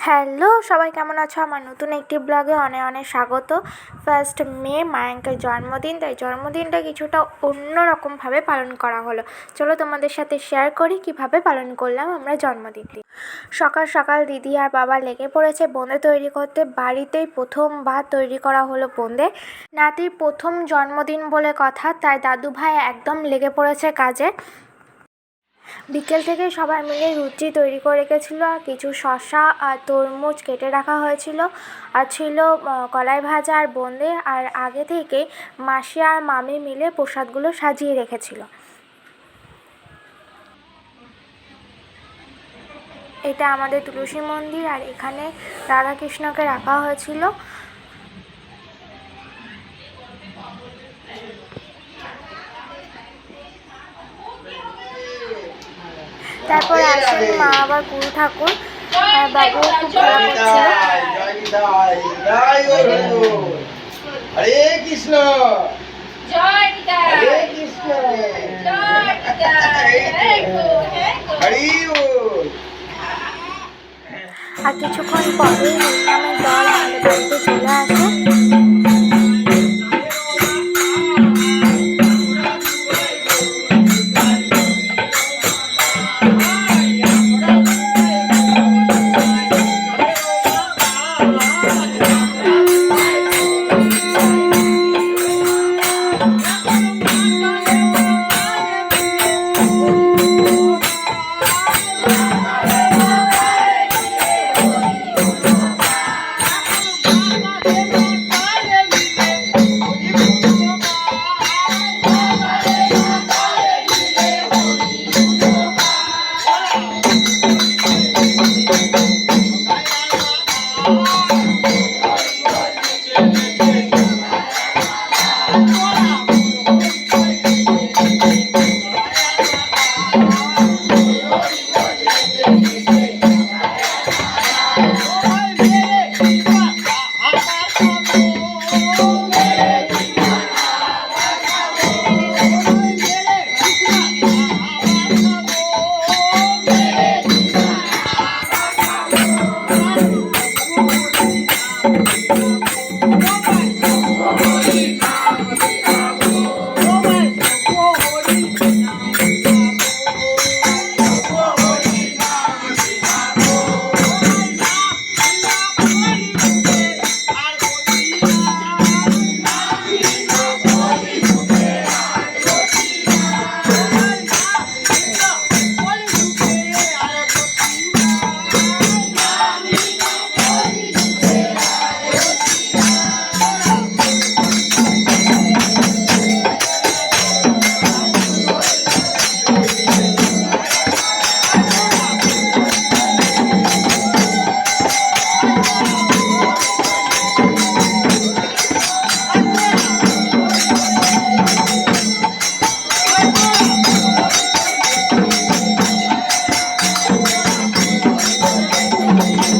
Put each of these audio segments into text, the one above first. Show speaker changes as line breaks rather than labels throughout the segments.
Hello, সবাই কেমন আছো? আমার নতুন একটি ব্লগে অনেক অনেক স্বাগত। ফার্স্ট মে মায়াঙ্কের জন্মদিন, তাই জন্মদিনটা কিছুটা অন্যরকমভাবে পালন করা হলো। চলো তোমাদের সাথে শেয়ার করি কীভাবে পালন করলাম আমরা জন্মদিনটি। সকাল সকাল দিদি আর বাবা লেগে পড়েছে বোঁদে তৈরি করতে। বাড়িতেই প্রথমবার তৈরি করা হলো বোঁদে নাতির প্রথম জন্মদিন বলে কথা, তাই দাদু ভাই একদম লেগে পড়েছে কাজে। বিকেল থেকে সবাই মিলে রুচি তৈরি করে রেখেছিলো আর কিছু শসা আর তরমুজ কেটে রাখা হয়েছিল, আর ছিল কলাই ভাজা আর বোঁদে, আর আগে থেকে মাসি আর মামি মিলে প্রসাদগুলো সাজিয়ে রেখেছিল। এটা আমাদের তুলসী মন্দির, আর এখানে রাধাকৃষ্ণকে রাখা হয়েছিল। তারপর আসেন মা আবার গুরু ঠাকুর আর বাবু খুব ভালো করছিল।
হরে কৃষ্ণ।
জয়
হরে কৃষ্ণ।
জয় নিতাই। গো গো
হরি
আর কিছুক্ষণ পরেই হরিনামের দল আমাদের বাড়িতে চলে আসে।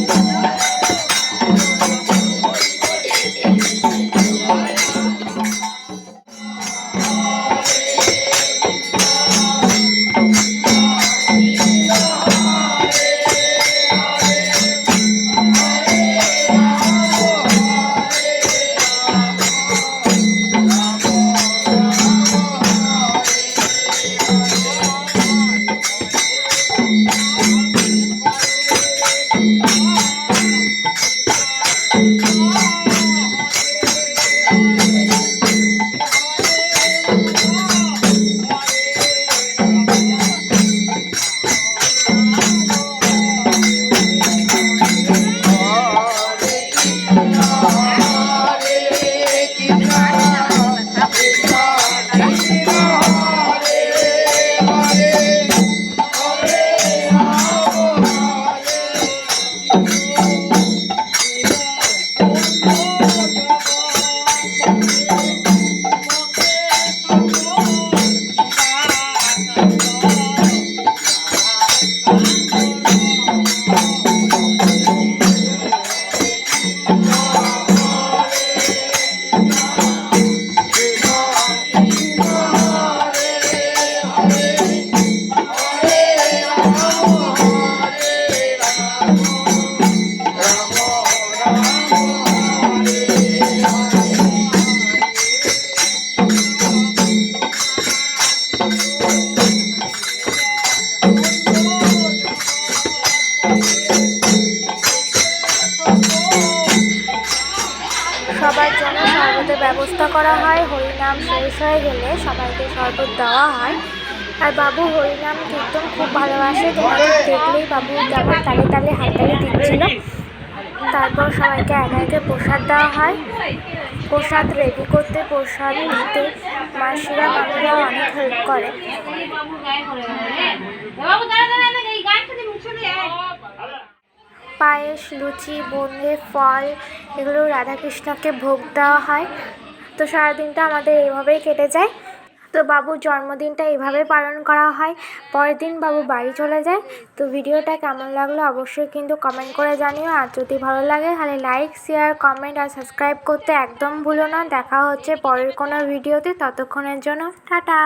Thank you. ব্যবস্থা করা হয়, হরিনাম শেষ হয়ে গেলে সবাইকে শরবত দেওয়া হয়। আর বাবু হরিনাম কীর্তন খুব ভালোবাসে, তোমাদের দেখলেই বাবু যেমন তালে তালে হাততালি দিচ্ছিল। তারপর সবাইকে একে একে প্রসাদ দেওয়া হয়। প্রসাদ রেডি করতে, প্রসাদ দিতে মাসিরা মামিরা অনেক হেল্প করে। পায়েস, লুচি, বোঁদে, ফল এগুলো রাধাকৃষ্ণকে ভোগ দেওয়া হয়। তো সারাদিনটা আমাদের এইভাবেই কেটে যায়। তো বাবুর জন্মদিনটা এইভাবে পালন করা হয়। পরের দিন বাবু বাড়ি চলে যায়। তো ভিডিওটা কেমন লাগল অবশ্যই কিন্তু কমেন্ট করে জানিও। আর যদি ভালো লাগে তাহলে লাইক শেয়ার কমেন্ট আর সাবস্ক্রাইব করতে একদম ভুলো না। দেখা হচ্ছে পরের কোনো ভিডিওতে। ততক্ষণের জন্য টাটা।